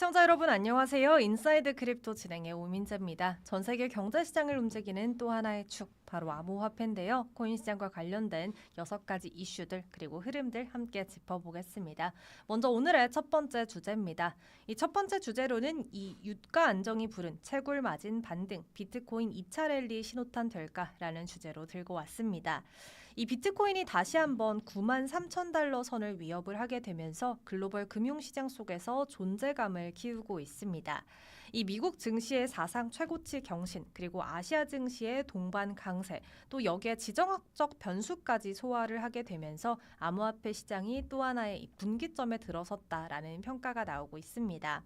시청자 여러분 안녕하세요. 인사이드 크립토 진행의 오민재입니다. 전 세계 경제 시장을 움직이는 또 하나의 축 바로 암호화폐인데요. 코인 시장과 관련된 여섯 가지 이슈들 그리고 흐름들 함께 짚어보겠습니다. 먼저 오늘의 첫 번째 주제입니다. 이 첫 번째 주제로는 이 유가 안정이 부른 채굴 마진 반등 비트코인 2차 랠리 신호탄 될까라는 주제로 들고 왔습니다. 이 비트코인이 다시 한번 9만 3천 달러 선을 위협을 하게 되면서 글로벌 금융시장 속에서 존재감을 키우고 있습니다. 이 미국 증시의 사상 최고치 경신 그리고 아시아 증시의 동반 강세 또 여기에 지정학적 변수까지 소화를 하게 되면서 암호화폐 시장이 또 하나의 분기점에 들어섰다라는 평가가 나오고 있습니다.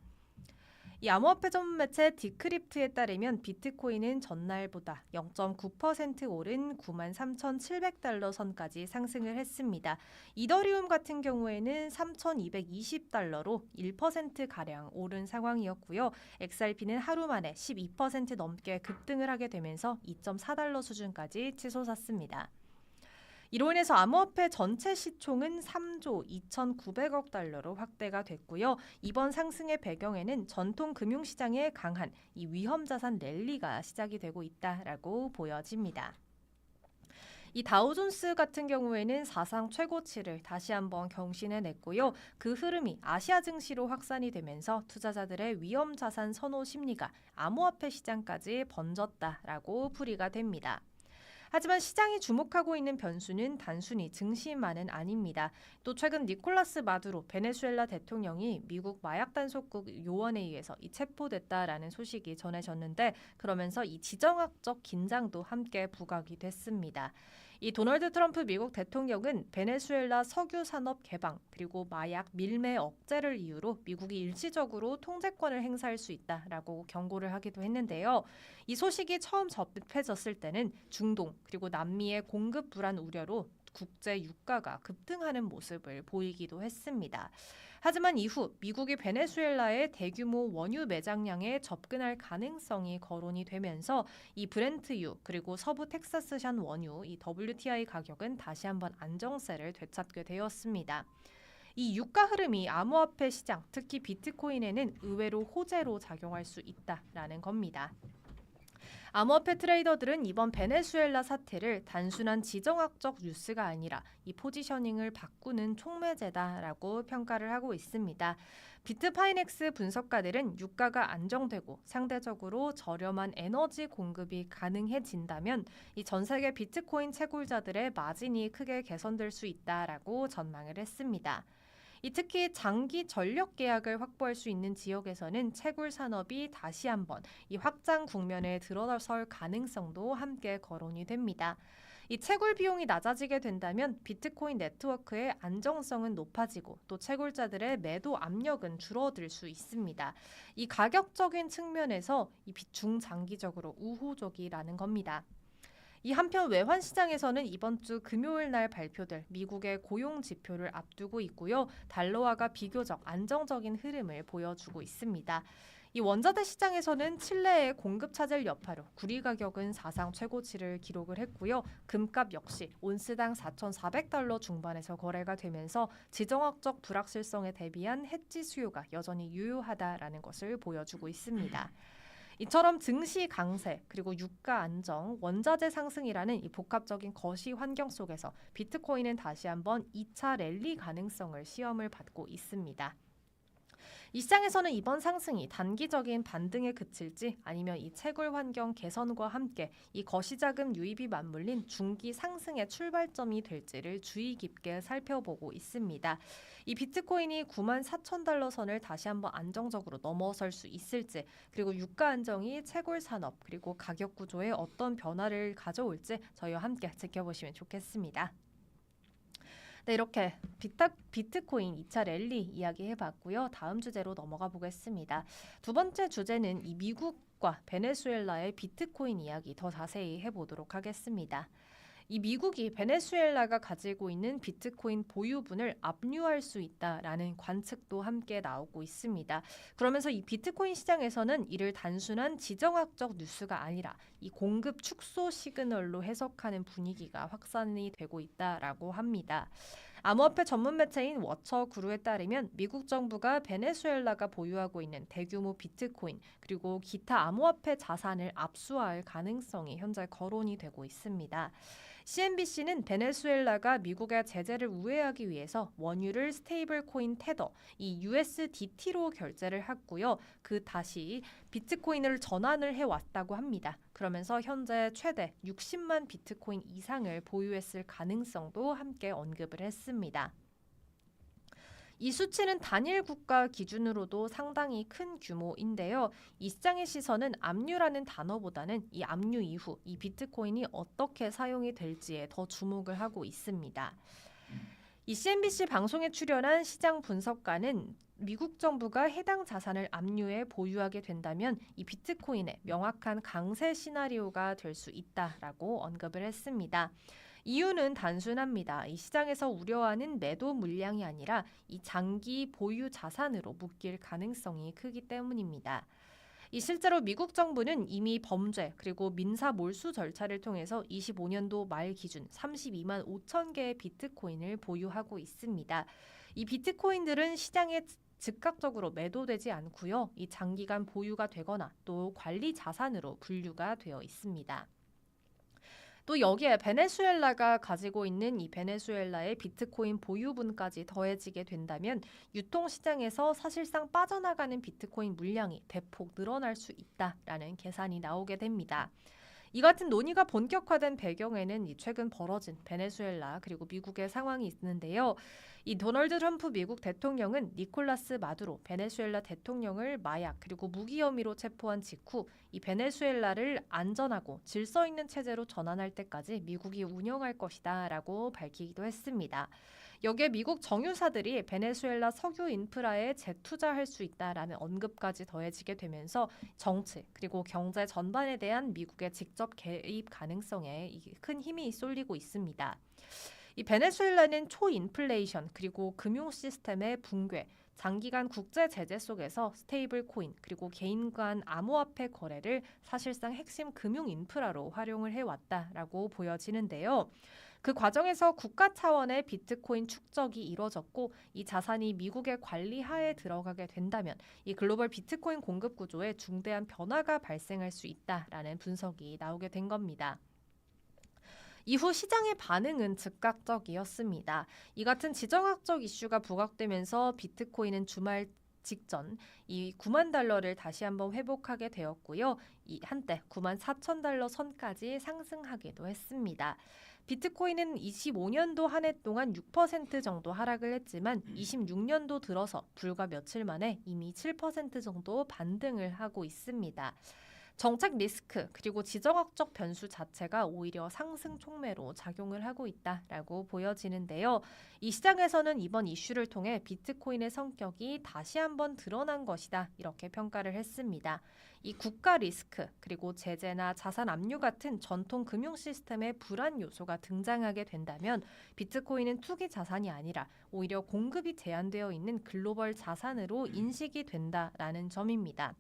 이 암호화폐 전문 매체 디크립트에 따르면 비트코인은 전날보다 0.9% 오른 93,700달러 선까지 상승을 했습니다. 이더리움 같은 경우에는 3,220달러로 1% 가량 오른 상황이었고요. XRP는 하루 만에 12% 넘게 급등을 하게 되면서 2.4달러 수준까지 치솟았습니다. 이로 인해서 암호화폐 전체 시총은 3조 2,900억 달러로 확대가 됐고요. 이번 상승의 배경에는 전통 금융시장의 강한 이 위험 자산 랠리가 시작이 되고 있다라고 보여집니다. 이 다우존스 같은 경우에는 사상 최고치를 다시 한번 경신해 냈고요. 그 흐름이 아시아 증시로 확산이 되면서 투자자들의 위험 자산 선호 심리가 암호화폐 시장까지 번졌다라고 풀이가 됩니다. 하지만 시장이 주목하고 있는 변수는 단순히 증시만은 아닙니다. 또 최근 니콜라스 마두로 베네수엘라 대통령이 미국 마약 단속국 요원에 의해서 이 체포됐다라는 소식이 전해졌는데 그러면서 이 지정학적 긴장도 함께 부각이 됐습니다. 이 도널드 트럼프 미국 대통령은 베네수엘라 석유 산업 개방 그리고 마약 밀매 억제를 이유로 미국이 일시적으로 통제권을 행사할 수 있다라고 경고를 하기도 했는데요. 이 소식이 처음 접해졌을 때는 중동 그리고 남미의 공급 불안 우려로 국제 유가가 급등하는 모습을 보이기도 했습니다. 하지만 이후 미국이 베네수엘라의 대규모 원유 매장량에 접근할 가능성이 거론이 되면서 이 브렌트유 그리고 서부 텍사스산 원유 이 WTI 가격은 다시 한번 안정세를 되찾게 되었습니다. 이 유가 흐름이 암호화폐 시장, 특히 비트코인에는 의외로 호재로 작용할 수 있다라는 겁니다. 암호화폐 트레이더들은 이번 베네수엘라 사태를 단순한 지정학적 뉴스가 아니라 이 포지셔닝을 바꾸는 촉매제다라고 평가를 하고 있습니다. 비트파이넥스 분석가들은 유가가 안정되고 상대적으로 저렴한 에너지 공급이 가능해진다면 이 전 세계 비트코인 채굴자들의 마진이 크게 개선될 수 있다라고 전망을 했습니다. 이 특히 장기 전력 계약을 확보할 수 있는 지역에서는 채굴 산업이 다시 한번 이 확장 국면에 들어설 가능성도 함께 거론이 됩니다. 이 채굴 비용이 낮아지게 된다면 비트코인 네트워크의 안정성은 높아지고 또 채굴자들의 매도 압력은 줄어들 수 있습니다. 이 가격적인 측면에서 이 중장기적으로 우호적이라는 겁니다. 이 한편 외환 시장에서는 이번 주 금요일 날 발표될 미국의 고용 지표를 앞두고 있고요. 달러화가 비교적 안정적인 흐름을 보여주고 있습니다. 이 원자재 시장에서는 칠레의 공급 차질 여파로 구리 가격은 사상 최고치를 기록을 했고요. 금값 역시 온스당 4,400달러 중반에서 거래가 되면서 지정학적 불확실성에 대비한 해지 수요가 여전히 유효하다라는 것을 보여주고 있습니다. 이처럼 증시 강세 그리고 유가 안정, 원자재 상승이라는 이 복합적인 거시 환경 속에서 비트코인은 다시 한번 2차 랠리 가능성을 시험을 받고 있습니다. 이 시장에서는 이번 상승이 단기적인 반등에 그칠지 아니면 이 채굴 환경 개선과 함께 이 거시자금 유입이 맞물린 중기 상승의 출발점이 될지를 주의 깊게 살펴보고 있습니다. 이 비트코인이 9만 4천 달러 선을 다시 한번 안정적으로 넘어설 수 있을지 그리고 유가 안정이 채굴 산업 그리고 가격 구조에 어떤 변화를 가져올지 저희와 함께 지켜보시면 좋겠습니다. 네, 이렇게 비타, 비트코인 2차 랠리 이야기해 봤고요. 다음 주제로 넘어가 보겠습니다. 두 번째 주제는 이 미국과 베네수엘라의 비트코인 이야기 더 자세히 해 보도록 하겠습니다. 이 미국이 베네수엘라가 가지고 있는 비트코인 보유분을 압류할 수 있다라는 관측도 함께 나오고 있습니다. 그러면서 이 비트코인 시장에서는 이를 단순한 지정학적 뉴스가 아니라 이 공급 축소 시그널로 해석하는 분위기가 확산이 되고 있다라고 합니다. 암호화폐 전문 매체인 워처 그루에 따르면 미국 정부가 베네수엘라가 보유하고 있는 대규모 비트코인 그리고 기타 암호화폐 자산을 압수할 가능성이 현재 거론이 되고 있습니다. CNBC는 베네수엘라가 미국의 제재를 우회하기 위해서 원유를 스테이블 코인 테더, 이 USDT로 결제를 했고요. 그 다시 비트코인을 전환을 해 왔다고 합니다. 그러면서 현재 최대 60만 비트코인 이상을 보유했을 가능성도 함께 언급을 했습니다. 이 수치는 단일 국가 기준으로도 상당히 큰 규모인데요. 이 시장의 시선은 압류라는 단어보다는 이 압류 이후 이 비트코인이 어떻게 사용이 될지에 더 주목을 하고 있습니다. 이 CNBC 방송에 출연한 시장 분석가는 미국 정부가 해당 자산을 압류해 보유하게 된다면 이 비트코인의 명확한 강세 시나리오가 될 수 있다라고 언급을 했습니다. 이유는 단순합니다. 이 시장에서 우려하는 매도 물량이 아니라 이 장기 보유 자산으로 묶일 가능성이 크기 때문입니다. 이 실제로 미국 정부는 이미 범죄 그리고 민사 몰수 절차를 통해서 25년도 말 기준 32만 5천 개의 비트코인을 보유하고 있습니다. 이 비트코인들은 시장에 즉각적으로 매도되지 않고요. 이 장기간 보유가 되거나 또 관리 자산으로 분류가 되어 있습니다. 또 여기에 베네수엘라가 가지고 있는 이 베네수엘라의 비트코인 보유분까지 더해지게 된다면 유통시장에서 사실상 빠져나가는 비트코인 물량이 대폭 늘어날 수 있다라는 계산이 나오게 됩니다. 이 같은 논의가 본격화된 배경에는 최근 벌어진 베네수엘라 그리고 미국의 상황이 있는데요. 이 도널드 트럼프 미국 대통령은 니콜라스 마두로 베네수엘라 대통령을 마약 그리고 무기 혐의로 체포한 직후 이 베네수엘라를 안전하고 질서 있는 체제로 전환할 때까지 미국이 운영할 것이다라고 밝히기도 했습니다. 여기에 미국 정유사들이 베네수엘라 석유 인프라에 재투자할 수 있다라는 언급까지 더해지게 되면서 정치 그리고 경제 전반에 대한 미국의 직접 개입 가능성에 큰 힘이 쏠리고 있습니다. 이 베네수엘라는 초인플레이션 그리고 금융 시스템의 붕괴, 장기간 국제 제재 속에서 스테이블 코인 그리고 개인 간 암호화폐 거래를 사실상 핵심 금융 인프라로 활용을 해왔다라고 보여지는데요. 그 과정에서 국가 차원의 비트코인 축적이 이뤄졌고 이 자산이 미국의 관리 하에 들어가게 된다면 이 글로벌 비트코인 공급 구조에 중대한 변화가 발생할 수 있다라는 분석이 나오게 된 겁니다. 이후 시장의 반응은 즉각적이었습니다. 이 같은 지정학적 이슈가 부각되면서 비트코인은 주말 직전 이 9만 달러를 다시 한번 회복하게 되었고요. 이 한때 9만 4천 달러 선까지 상승하기도 했습니다. 비트코인은 25년도 한 해 동안 6% 정도 하락을 했지만 26년도 들어서 불과 며칠 만에 이미 7% 정도 반등을 하고 있습니다. 정책 리스크 그리고 지정학적 변수 자체가 오히려 상승 촉매로 작용을 하고 있다라고 보여지는데요. 이 시장에서는 이번 이슈를 통해 비트코인의 성격이 다시 한번 드러난 것이다 이렇게 평가를 했습니다. 이 국가 리스크 그리고 제재나 자산 압류 같은 전통 금융 시스템의 불안 요소가 등장하게 된다면 비트코인은 투기 자산이 아니라 오히려 공급이 제한되어 있는 글로벌 자산으로 인식이 된다라는 점입니다.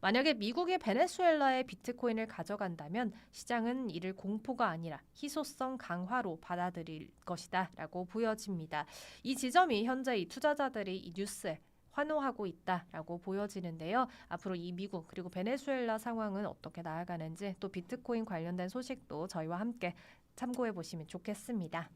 만약에 미국이 베네수엘라의 비트코인을 가져간다면 시장은 이를 공포가 아니라 희소성 강화로 받아들일 것이다라고 보여집니다. 이 지점이 현재 이 투자자들이 이 뉴스에 환호하고 있다라고 보여지는데요. 앞으로 이 미국 그리고 베네수엘라 상황은 어떻게 나아가는지 또 비트코인 관련된 소식도 저희와 함께 참고해 보시면 좋겠습니다.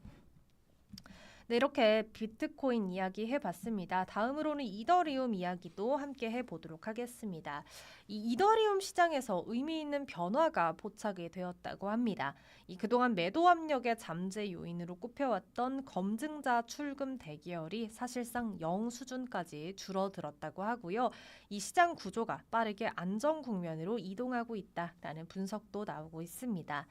네, 이렇게 비트코인 이야기 해봤습니다. 다음으로는 이더리움 이야기도 함께 해보도록 하겠습니다. 이 이더리움 시장에서 의미 있는 변화가 포착이 되었다고 합니다. 이 그동안 매도 압력의 잠재 요인으로 꼽혀왔던 검증자 출금 대기열이 사실상 0 수준까지 줄어들었다고 하고요. 이 시장 구조가 빠르게 안정 국면으로 이동하고 있다라는 분석도 나오고 있습니다.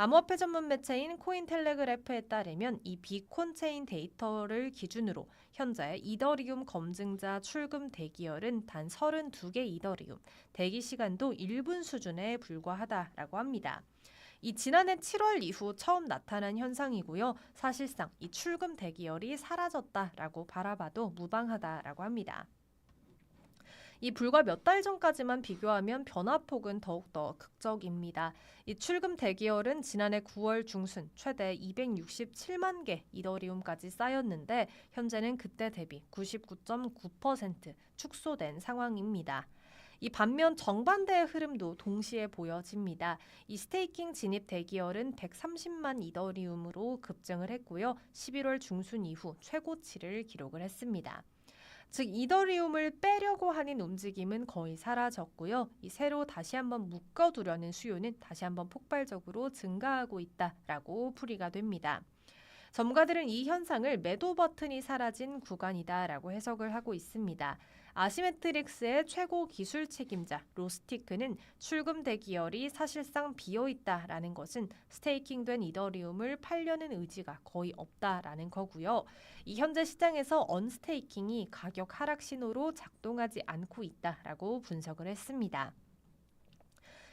암호화폐 전문 매체인 코인텔레그래프에 따르면 이 비콘 체인 데이터를 기준으로 현재 이더리움 검증자 출금 대기열은 단 32개 이더리움, 대기 시간도 1분 수준에 불과하다라고 합니다. 이 지난해 7월 이후 처음 나타난 현상이고요. 사실상 이 출금 대기열이 사라졌다라고 바라봐도 무방하다라고 합니다. 이 불과 몇 달 전까지만 비교하면 변화폭은 더욱더 극적입니다. 이 출금 대기열은 지난해 9월 중순 최대 267만 개 이더리움까지 쌓였는데 현재는 그때 대비 99.9% 축소된 상황입니다. 이 반면 정반대의 흐름도 동시에 보여집니다. 이 스테이킹 진입 대기열은 130만 이더리움으로 급증을 했고요. 11월 중순 이후 최고치를 기록을 했습니다. 즉 이더리움을 빼려고 하는 움직임은 거의 사라졌고요. 이 새로 다시 한번 묶어두려는 수요는 다시 한번 폭발적으로 증가하고 있다라고 풀이가 됩니다. 전문가들은 이 현상을 매도 버튼이 사라진 구간이다라고 해석을 하고 있습니다. 아시메트릭스의 최고 기술 책임자 로스티크는 출금 대기열이 사실상 비어 있다라는 것은 스테이킹된 이더리움을 팔려는 의지가 거의 없다라는 거고요. 이 현재 시장에서 언스테이킹이 가격 하락 신호로 작동하지 않고 있다라고 분석을 했습니다.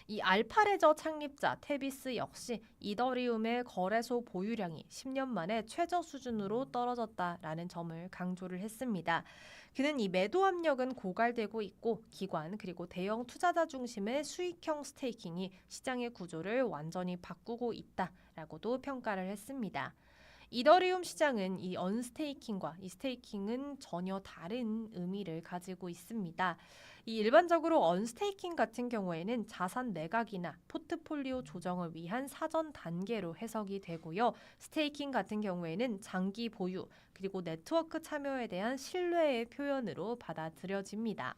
이 알파레저 창립자 테비스 역시 이더리움의 거래소 보유량이 10년 만에 최저 수준으로 떨어졌다라는 점을 강조를 했습니다. 그는 이 매도 압력은 고갈되고 있고 기관 그리고 대형 투자자 중심의 수익형 스테이킹이 시장의 구조를 완전히 바꾸고 있다라고도 평가를 했습니다. 이더리움 시장은 이 언스테이킹과 이 스테이킹은 전혀 다른 의미를 가지고 있습니다. 이 일반적으로 언스테이킹 같은 경우에는 자산 매각이나 포트폴리오 조정을 위한 사전 단계로 해석이 되고요. 스테이킹 같은 경우에는 장기 보유 그리고 네트워크 참여에 대한 신뢰의 표현으로 받아들여집니다.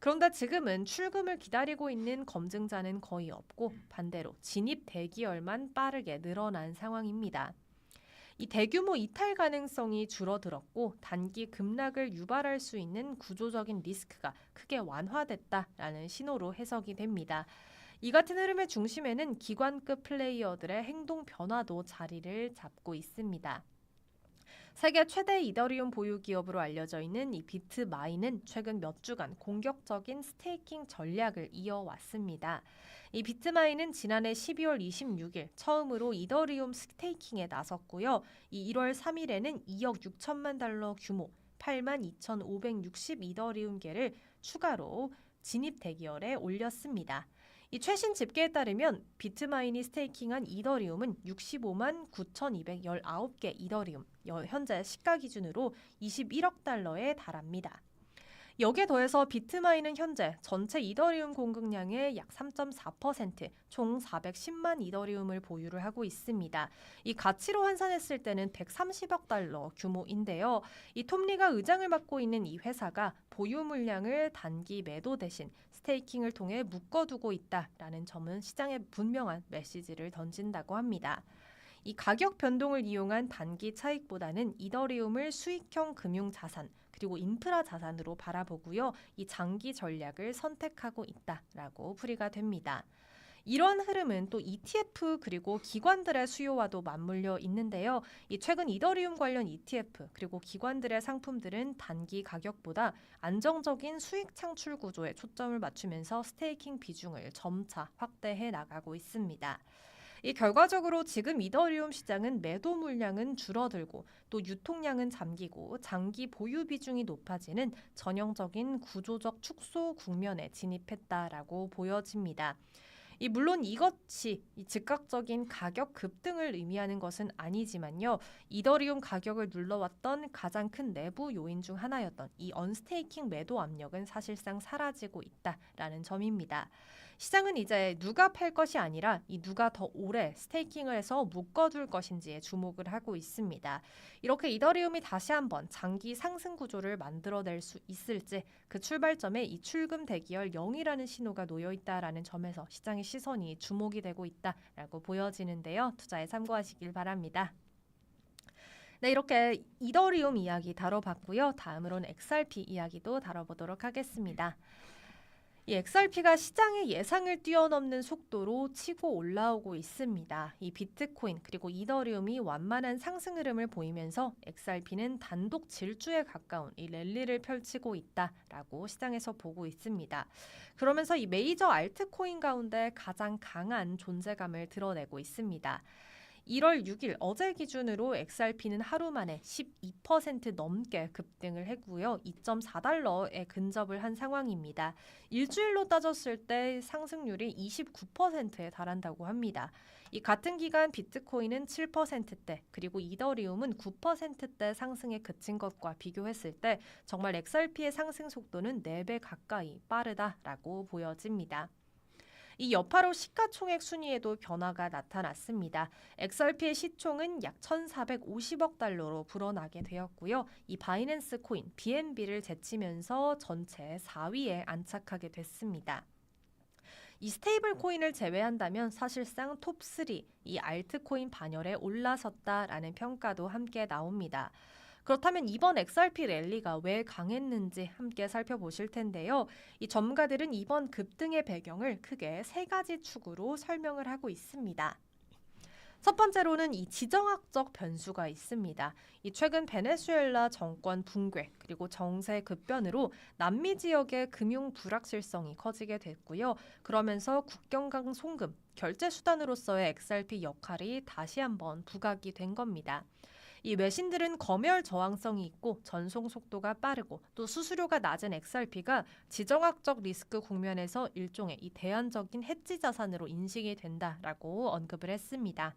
그런데 지금은 출금을 기다리고 있는 검증자는 거의 없고 반대로 진입 대기열만 빠르게 늘어난 상황입니다. 이 대규모 이탈 가능성이 줄어들었고 단기 급락을 유발할 수 있는 구조적인 리스크가 크게 완화됐다라는 신호로 해석이 됩니다. 이 같은 흐름의 중심에는 기관급 플레이어들의 행동 변화도 자리를 잡고 있습니다. 세계 최대 이더리움 보유 기업으로 알려져 있는 이 비트마인은 최근 몇 주간 공격적인 스테이킹 전략을 이어왔습니다. 이 비트마인은 지난해 12월 26일 처음으로 이더리움 스테이킹에 나섰고요. 이 1월 3일에는 2억 6천만 달러 규모 8만 2,560 이더리움계를 추가로 진입 대기열에 올렸습니다. 이 최신 집계에 따르면 비트마인이 스테이킹한 이더리움은 65만 9,219개 이더리움, 현재 시가 기준으로 21억 달러에 달합니다. 여기에 더해서 비트마인은 현재 전체 이더리움 공급량의 약 3.4%, 총 410만 이더리움을 보유를 하고 있습니다. 이 가치로 환산했을 때는 130억 달러 규모인데요. 이 톰리가 의장을 맡고 있는 이 회사가 보유 물량을 단기 매도 대신 스테이킹을 통해 묶어두고 있다라는 점은 시장에 분명한 메시지를 던진다고 합니다. 이 가격 변동을 이용한 단기 차익보다는 이더리움을 수익형 금융 자산 그리고 인프라 자산으로 바라보고요. 이 장기 전략을 선택하고 있다라고 풀이가 됩니다. 이런 흐름은 또 ETF 그리고 기관들의 수요와도 맞물려 있는데요. 이 최근 이더리움 관련 ETF 그리고 기관들의 상품들은 단기 가격보다 안정적인 수익 창출 구조에 초점을 맞추면서 스테이킹 비중을 점차 확대해 나가고 있습니다. 이 결과적으로 지금 이더리움 시장은 매도 물량은 줄어들고 또 유통량은 잠기고 장기 보유 비중이 높아지는 전형적인 구조적 축소 국면에 진입했다라고 보여집니다. 이 물론 이것이 이 즉각적인 가격 급등을 의미하는 것은 아니지만요. 이더리움 가격을 눌러왔던 가장 큰 내부 요인 중 하나였던 이 언스테이킹 매도 압력은 사실상 사라지고 있다라는 점입니다. 시장은 이제 누가 팔 것이 아니라 이 누가 더 오래 스테이킹을 해서 묶어둘 것인지에 주목을 하고 있습니다. 이렇게 이더리움이 다시 한번 장기 상승 구조를 만들어낼 수 있을지 그 출발점에 이 출금 대기열 0이라는 신호가 놓여 있다라는 점에서 시장의 시선이 주목이 되고 있다라고 보여지는데요. 투자에 참고하시길 바랍니다. 네, 이렇게 이더리움 이야기 다뤄봤고요. 다음으로는 XRP 이야기도 다뤄보도록 하겠습니다. 이 XRP가 시장의 예상을 뛰어넘는 속도로 치고 올라오고 있습니다. 이 비트코인 그리고 이더리움이 완만한 상승 흐름을 보이면서 XRP는 단독 질주에 가까운 이 랠리를 펼치고 있다라고 시장에서 보고 있습니다. 그러면서 이 메이저 알트코인 가운데 가장 강한 존재감을 드러내고 있습니다. 1월 6일 어제 기준으로 XRP는 하루 만에 12% 넘게 급등을 했고요. 2.4달러에 근접을 한 상황입니다. 일주일로 따졌을 때 상승률이 29%에 달한다고 합니다. 이 같은 기간 비트코인은 7%대 그리고 이더리움은 9%대 상승에 그친 것과 비교했을 때 정말 XRP의 상승 속도는 4배 가까이 빠르다라고 보여집니다. 이 여파로 시가총액 순위에도 변화가 나타났습니다. XRP의 시총은 약 1,450억 달러로 불어나게 되었고요. 이 바이낸스 코인 BNB를 제치면서 전체 4위에 안착하게 됐습니다. 이 스테이블 코인을 제외한다면 사실상 톱3 이 알트코인 반열에 올라섰다라는 평가도 함께 나옵니다. 그렇다면 이번 XRP 랠리가 왜 강했는지 함께 살펴보실 텐데요. 이 전문가들은 이번 급등의 배경을 크게 세 가지 축으로 설명을 하고 있습니다. 첫 번째로는 이 지정학적 변수가 있습니다. 이 최근 베네수엘라 정권 붕괴 그리고 정세 급변으로 남미 지역의 금융 불확실성이 커지게 됐고요. 그러면서 국경강 송금 결제 수단으로서의 XRP 역할이 다시 한번 부각이 된 겁니다. 이 외신들은 검열 저항성이 있고 전송 속도가 빠르고 또 수수료가 낮은 XRP가 지정학적 리스크 국면에서 일종의 이 대안적인 해지 자산으로 인식이 된다라고 언급을 했습니다.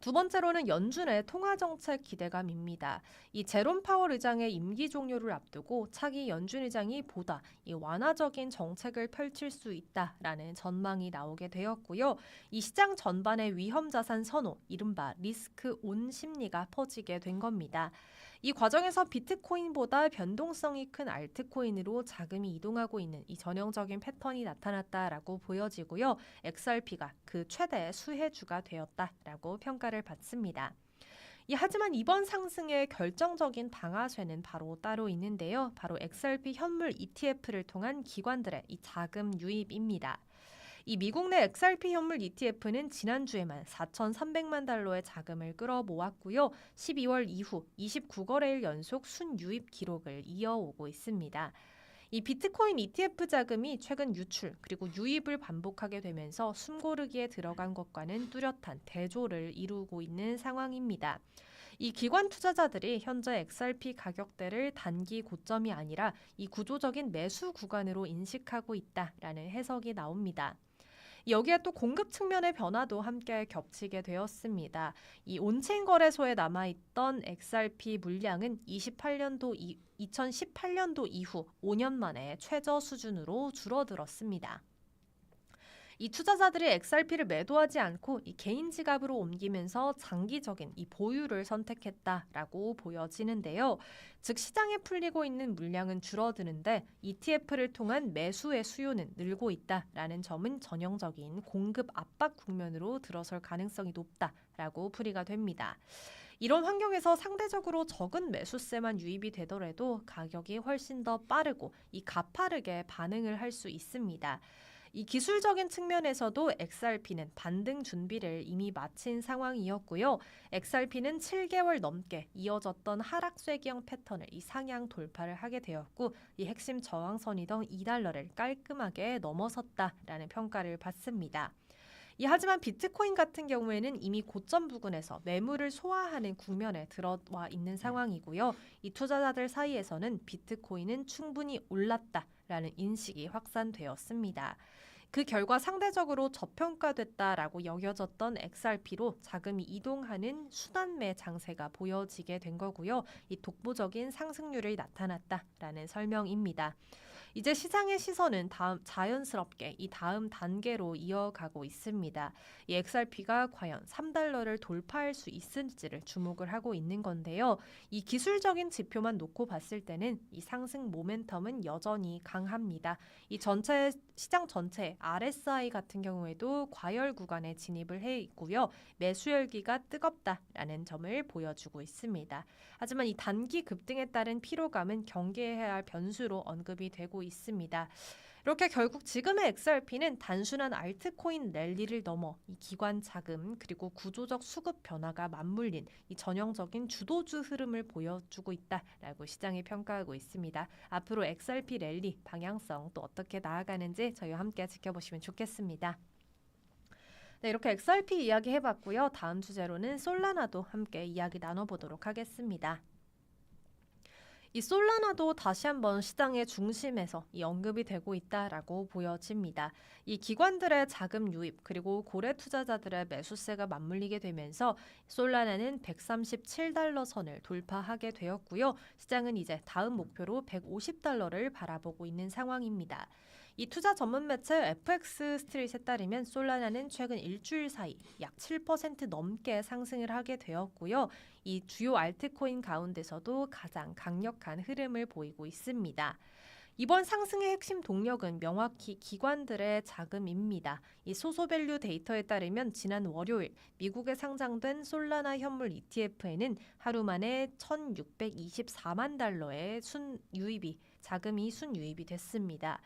두 번째로는 연준의 통화 정책 기대감입니다. 이 제롬 파월 의장의 임기 종료를 앞두고 차기 연준 의장이 보다 이 완화적인 정책을 펼칠 수 있다라는 전망이 나오게 되었고요. 이 시장 전반의 위험 자산 선호, 이른바 리스크 온 심리가 퍼지게 된 겁니다. 이 과정에서 비트코인보다 변동성이 큰 알트코인으로 자금이 이동하고 있는 이 전형적인 패턴이 나타났다라고 보여지고요. XRP가 그 최대 수혜주가 되었다라고 평가를 받습니다. 이 하지만 이번 상승의 결정적인 방아쇠는 바로 따로 있는데요. 바로 XRP 현물 ETF를 통한 기관들의 이 자금 유입입니다. 이 미국 내 XRP 현물 ETF는 지난주에만 4,300만 달러의 자금을 끌어모았고요. 12월 이후 29거래일 연속 순유입 기록을 이어오고 있습니다. 이 비트코인 ETF 자금이 최근 유출 그리고 유입을 반복하게 되면서 숨고르기에 들어간 것과는 뚜렷한 대조를 이루고 있는 상황입니다. 이 기관 투자자들이 현재 XRP 가격대를 단기 고점이 아니라 이 구조적인 매수 구간으로 인식하고 있다라는 해석이 나옵니다. 여기에 또 공급 측면의 변화도 함께 겹치게 되었습니다. 이 온체인 거래소에 남아있던 XRP 물량은 28년도 이, 2018년도 이후 5년 만에 최저 수준으로 줄어들었습니다. 이 투자자들이 XRP를 매도하지 않고 이 개인 지갑으로 옮기면서 장기적인 이 보유를 선택했다라고 보여지는데요. 즉 시장에 풀리고 있는 물량은 줄어드는데 ETF를 통한 매수의 수요는 늘고 있다라는 점은 전형적인 공급 압박 국면으로 들어설 가능성이 높다라고 풀이가 됩니다. 이런 환경에서 상대적으로 적은 매수세만 유입이 되더라도 가격이 훨씬 더 빠르고 이 가파르게 반응을 할 수 있습니다. 이 기술적인 측면에서도 XRP는 반등 준비를 이미 마친 상황이었고요. XRP는 7개월 넘게 이어졌던 하락 쇠기형 패턴을 이 상향 돌파를 하게 되었고 이 핵심 저항선이던 2달러를 깔끔하게 넘어섰다라는 평가를 받습니다. 이 하지만 비트코인 같은 경우에는 이미 고점 부근에서 매물을 소화하는 국면에 들어와 있는 상황이고요. 이 투자자들 사이에서는 비트코인은 충분히 올랐다 라는 인식이 확산되었습니다. 그 결과 상대적으로 저평가됐다라고 여겨졌던 XRP로 자금이 이동하는 순환매 장세가 보여지게 된 거고요. 이 독보적인 상승률을 나타났다라는 설명입니다. 이제 시장의 시선은 다음 자연스럽게 이 다음 단계로 이어가고 있습니다. 이 XRP가 과연 3달러를 돌파할 수 있을지를 주목을 하고 있는 건데요. 이 기술적인 지표만 놓고 봤을 때는 이 상승 모멘텀은 여전히 강합니다. 이 전체 시장 전체 RSI 같은 경우에도 과열 구간에 진입을 해 있고요. 매수 열기가 뜨겁다라는 점을 보여주고 있습니다. 하지만 이 단기 급등에 따른 피로감은 경계해야 할 변수로 언급이 되고 있습니다. 이렇게 결국 지금의 XRP는 단순한 알트코인 랠리를 넘어 이 기관 자금 그리고 구조적 수급 변화가 맞물린 이 전형적인 주도주 흐름을 보여주고 있다라고 시장이 평가하고 있습니다. 앞으로 XRP 랠리 방향성 또 어떻게 나아가는지 저희와 함께 지켜보시면 좋겠습니다. 네, 이렇게 XRP 이야기 해봤고요. 다음 주제로는 솔라나도 함께 이야기 나눠보도록 하겠습니다. 이 솔라나도 다시 한번 시장의 중심에서 이 언급이 되고 있다라고 보여집니다. 이 기관들의 자금 유입 그리고 고래 투자자들의 매수세가 맞물리게 되면서 솔라나는 137달러 선을 돌파하게 되었고요. 시장은 이제 다음 목표로 150달러를 바라보고 있는 상황입니다. 이 투자 전문 매체 FX 스트릿에 따르면 솔라나는 최근 일주일 사이 약 7% 넘게 상승을 하게 되었고요. 이 주요 알트코인 가운데서도 가장 강력한 흐름을 보이고 있습니다. 이번 상승의 핵심 동력은 명확히 기관들의 자금입니다. 이 소소밸류 데이터에 따르면 지난 월요일 미국에 상장된 솔라나 현물 ETF에는 하루 만에 1,624만 달러의 순 유입이 자금이 순 유입이 됐습니다.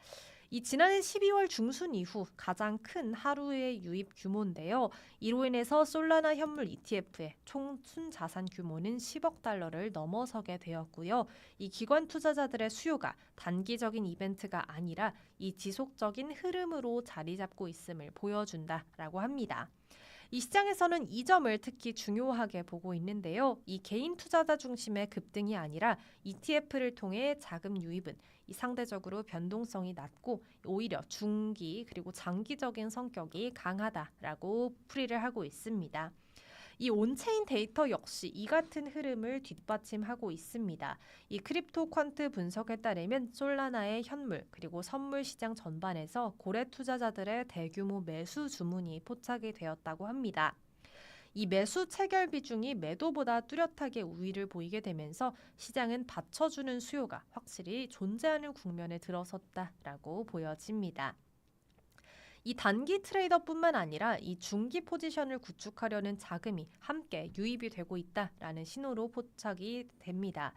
이 지난해 12월 중순 이후 가장 큰 하루의 유입 규모인데요. 이로 인해서 솔라나 현물 ETF의 총 순자산 규모는 10억 달러를 넘어서게 되었고요. 이 기관 투자자들의 수요가 단기적인 이벤트가 아니라 이 지속적인 흐름으로 자리 잡고 있음을 보여준다라고 합니다. 이 시장에서는 이 점을 특히 중요하게 보고 있는데요. 이 개인 투자자 중심의 급등이 아니라 ETF를 통해 자금 유입은 이 상대적으로 변동성이 낮고 오히려 중기 그리고 장기적인 성격이 강하다라고 풀이를 하고 있습니다. 이 온체인 데이터 역시 이 같은 흐름을 뒷받침하고 있습니다. 이 크립토 퀀트 분석에 따르면 솔라나의 현물 그리고 선물 시장 전반에서 고래 투자자들의 대규모 매수 주문이 포착이 되었다고 합니다. 이 매수 체결 비중이 매도보다 뚜렷하게 우위를 보이게 되면서 시장은 받쳐주는 수요가 확실히 존재하는 국면에 들어섰다라고 보여집니다. 이 단기 트레이더뿐만 아니라 이 중기 포지션을 구축하려는 자금이 함께 유입이 되고 있다라는 신호로 포착이 됩니다.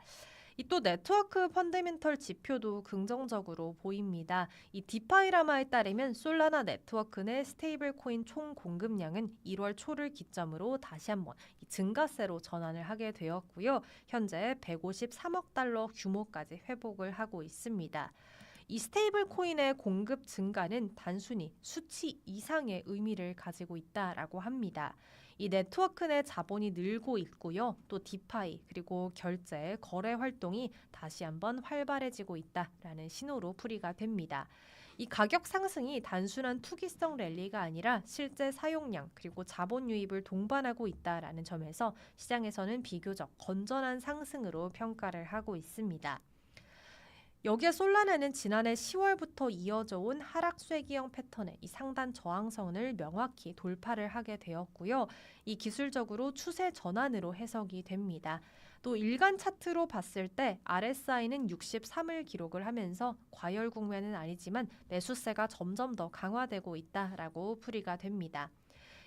이또 네트워크 펀더멘털 지표도 긍정적으로 보입니다. 이 디파이라마에 따르면 솔라나 네트워크 내 스테이블 코인 총 공급량은 1월 초를 기점으로 다시 한번 증가세로 전환을 하게 되었고요. 현재 153억 달러 규모까지 회복을 하고 있습니다. 이 스테이블 코인의 공급 증가는 단순히 수치 이상의 의미를 가지고 있다라고 합니다. 이 네트워크 내 자본이 늘고 있고요. 또 디파이 그리고 결제, 거래 활동이 다시 한번 활발해지고 있다라는 신호로 풀이가 됩니다. 이 가격 상승이 단순한 투기성 랠리가 아니라 실제 사용량 그리고 자본 유입을 동반하고 있다라는 점에서 시장에서는 비교적 건전한 상승으로 평가를 하고 있습니다. 여기에 솔라나는 지난해 10월부터 이어져 온 하락 쇠기형 패턴의 이 상단 저항선을 명확히 돌파를 하게 되었고요. 이 기술적으로 추세 전환으로 해석이 됩니다. 또 일간 차트로 봤을 때 RSI는 63을 기록을 하면서 과열 국면은 아니지만 매수세가 점점 더 강화되고 있다라고 풀이가 됩니다.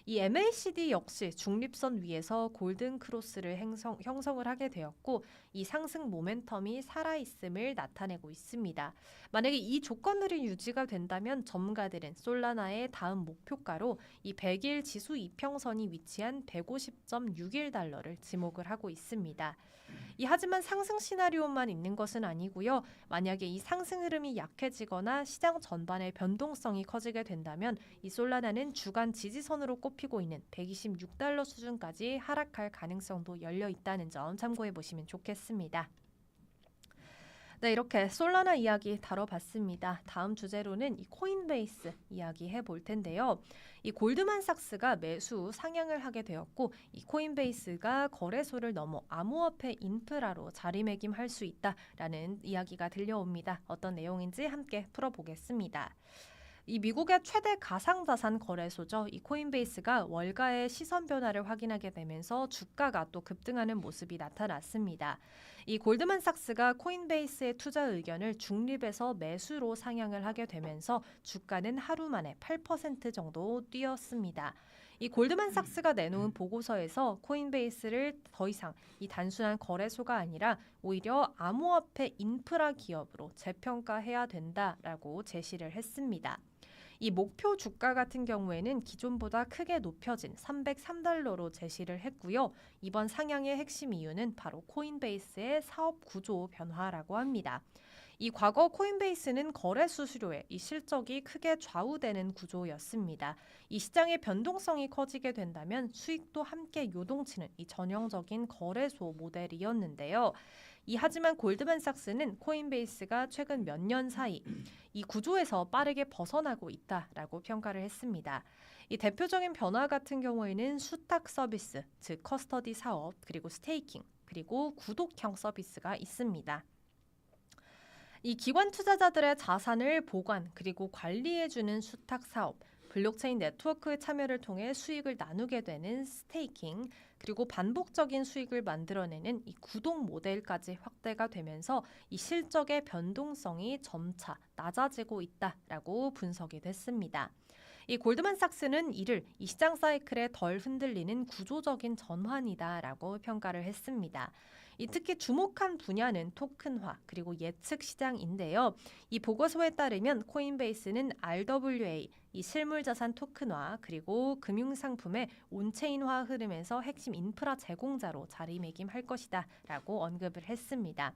이 MACD 역시 중립선 위에서 골든 크로스를 행성, 형성을 하게 되었고 이 상승 모멘텀이 살아있음을 나타내고 있습니다. 만약에 이 조건들이 유지가 된다면 전문가들은 솔라나의 다음 목표가로 이 100일 지수 이평선이 위치한 150.61달러를 지목을 하고 있습니다. 이 하지만 상승 시나리오만 있는 것은 아니고요. 만약에 이 상승 흐름이 약해지거나 시장 전반의 변동성이 커지게 된다면 이 솔라나는 주간 지지선으로 꼽히고 있는 126달러 수준까지 하락할 가능성도 열려 있다는 점 참고해 보시면 좋겠습니다. 네, 이렇게 솔라나 이야기 다뤄봤습니다. 다음 주제로는 이 코인베이스 이야기 해볼 텐데요. 이 골드만삭스가 매수 상향을 하게 되었고, 이 코인베이스가 거래소를 넘어 암호화폐 인프라로 자리매김할 수 있다라는 이야기가 들려옵니다. 어떤 내용인지 함께 풀어보겠습니다. 이 미국의 최대 가상자산 거래소죠. 이 코인베이스가 월가의 시선 변화를 확인하게 되면서 주가가 또 급등하는 모습이 나타났습니다. 이 골드만삭스가 코인베이스의 투자 의견을 중립에서 매수로 상향을 하게 되면서 주가는 하루 만에 8% 정도 뛰었습니다. 이 골드만삭스가 내놓은 보고서에서 코인베이스를 더 이상 이 단순한 거래소가 아니라 오히려 암호화폐 인프라 기업으로 재평가해야 된다라고 제시를 했습니다. 이 목표 주가 같은 경우에는 기존보다 크게 높여진 303달러로 제시를 했고요. 이번 상향의 핵심 이유는 바로 코인베이스의 사업 구조 변화라고 합니다. 이 과거 코인베이스는 거래 수수료에 이 실적이 크게 좌우되는 구조였습니다. 이 시장의 변동성이 커지게 된다면 수익도 함께 요동치는 이 전형적인 거래소 모델이었는데요. 이 하지만 골드만삭스는 코인베이스가 최근 몇 년 사이 이 구조에서 빠르게 벗어나고 있다라고 평가를 했습니다. 이 대표적인 변화 같은 경우에는 수탁 서비스, 즉 커스터디 사업, 그리고 스테이킹, 그리고 구독형 서비스가 있습니다. 이 기관 투자자들의 자산을 보관 그리고 관리해주는 수탁 사업, 블록체인 네트워크의 참여를 통해 수익을 나누게 되는 스테이킹, 그리고 반복적인 수익을 만들어내는 이 구독 모델까지 확대가 되면서 이 실적의 변동성이 점차 낮아지고 있다라고 분석이 됐습니다. 이 골드만삭스는 이를 이 시장 사이클에 덜 흔들리는 구조적인 전환이다라고 평가를 했습니다. 이 특히 주목한 분야는 토큰화 그리고 예측 시장인데요. 이 보고서에 따르면 코인베이스는 RWA 이 실물 자산 토큰화 그리고 금융 상품의 온체인화 흐름에서 핵심 인프라 제공자로 자리매김할 것이다 라고 언급을 했습니다.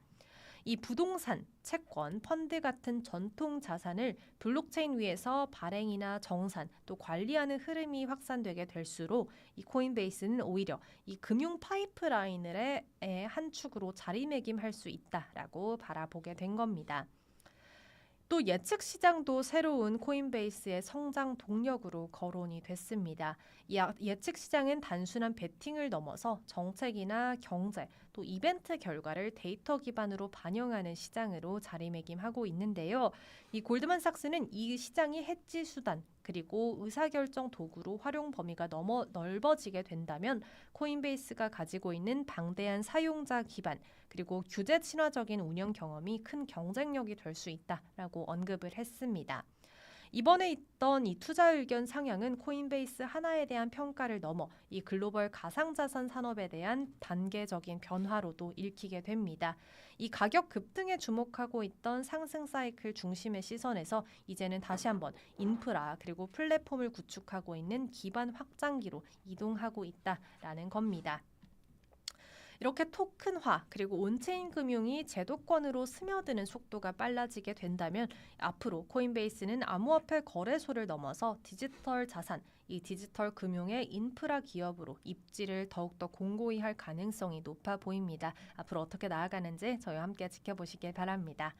이 부동산, 채권, 펀드 같은 전통 자산을 블록체인 위에서 발행이나 정산 또 관리하는 흐름이 확산되게 될수록 이 코인베이스는 오히려 이 금융 파이프라인의 한 축으로 자리매김할 수 있다라고 바라보게 된 겁니다. 또 예측 시장도 새로운 코인베이스의 성장 동력으로 거론이 됐습니다. 이 아- 예측 시장은 단순한 베팅을 넘어서 정책이나 경제 또 이벤트 결과를 데이터 기반으로 반영하는 시장으로 자리매김하고 있는데요. 이 골드만삭스는 이 시장이 해지 수단 그리고 의사결정 도구로 활용 범위가 넘어 넓어지게 된다면 코인베이스가 가지고 있는 방대한 사용자 기반 그리고 규제 친화적인 운영 경험이 큰 경쟁력이 될 수 있다라고 언급을 했습니다. 이번에 있던 이 투자 의견 상향은 코인베이스 하나에 대한 평가를 넘어 이 글로벌 가상자산 산업에 대한 단계적인 변화로도 읽히게 됩니다. 이 가격 급등에 주목하고 있던 상승 사이클 중심의 시선에서 이제는 다시 한번 인프라 그리고 플랫폼을 구축하고 있는 기반 확장기로 이동하고 있다라는 겁니다. 이렇게 토큰화 그리고 온체인 금융이 제도권으로 스며드는 속도가 빨라지게 된다면 앞으로 코인베이스는 암호화폐 거래소를 넘어서 디지털 자산, 이 디지털 금융의 인프라 기업으로 입지를 더욱더 공고히 할 가능성이 높아 보입니다. 앞으로 어떻게 나아가는지 저희와 함께 지켜보시길 바랍니다.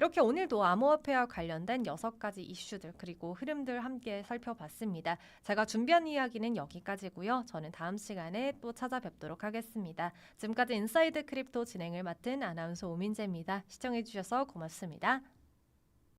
이렇게 오늘도 암호화폐와 관련된 여섯 가지 이슈들 그리고 흐름들 함께 살펴봤습니다. 제가 준비한 이야기는 여기까지고요. 저는 다음 시간에 또 찾아뵙도록 하겠습니다. 지금까지 인사이드 크립토 진행을 맡은 아나운서 오민재입니다. 시청해주셔서 고맙습니다.